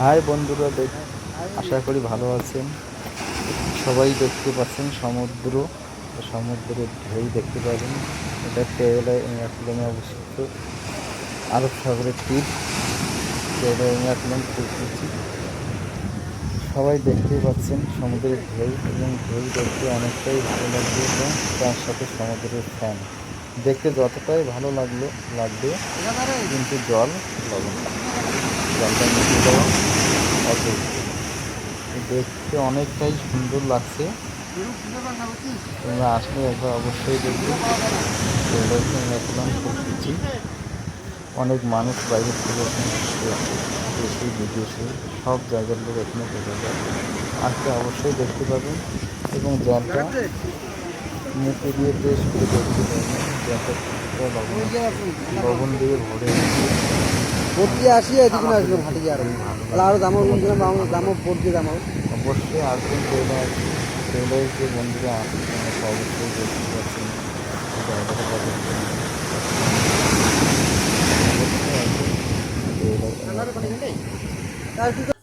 High বন্ধুরা, দেখ, আশা করি ভালো আছেন। সবাই দেখতে পাচ্ছেন সমুদ্র, সমুদ্রের ঢেউ দেখতে পাবেন। এটা এয়ারপ্লেনে অবস্থিত। আরব সাগরের তীর এয়ারপ্লেন খুলছি সবাই দেখতেই পাচ্ছেন সমুদ্রের ঢেউ, এবং ঢেউ দেখতে অনেকটাই ভালো লাগবে এবং তার সাথে সমুদ্রের ফ্যান। দেখতে যতটাই ভালো লাগল, লাগবে, কিন্তু জল লবণ জলটা মিশে দেওয়া অদ্ভুত। দেখতে অনেকটাই সুন্দর লাগছে। তোমরা আসলে একবার অবশ্যই দেখবে। এখন করতেছি অনেক মানুষ বাইরে থেকে এখানে দেশে বিদেশে সব জায়গার লোক এখানে দেখা যায় আজকে অবশ্যই দেখতে পাবেন। এবং জলটা মুখে দিয়ে বেশ করে দেখতে পাবেন। জলটা লবণ লবণ দিয়ে ভরে দিয়ে আসি এদিকে না আসবে ভাটি আর তাহলে আরও দামও বলছিলাম আমার দামও ভর্তি দামও অবশ্যই আসবেন ট্রেলার ট্রেলার যে বন্ধুরা আসছেন অবশ্যই দেখতে পাচ্ছেন জায়গাটা কত অবশ্যই আসবেন ট্রেলার তার কি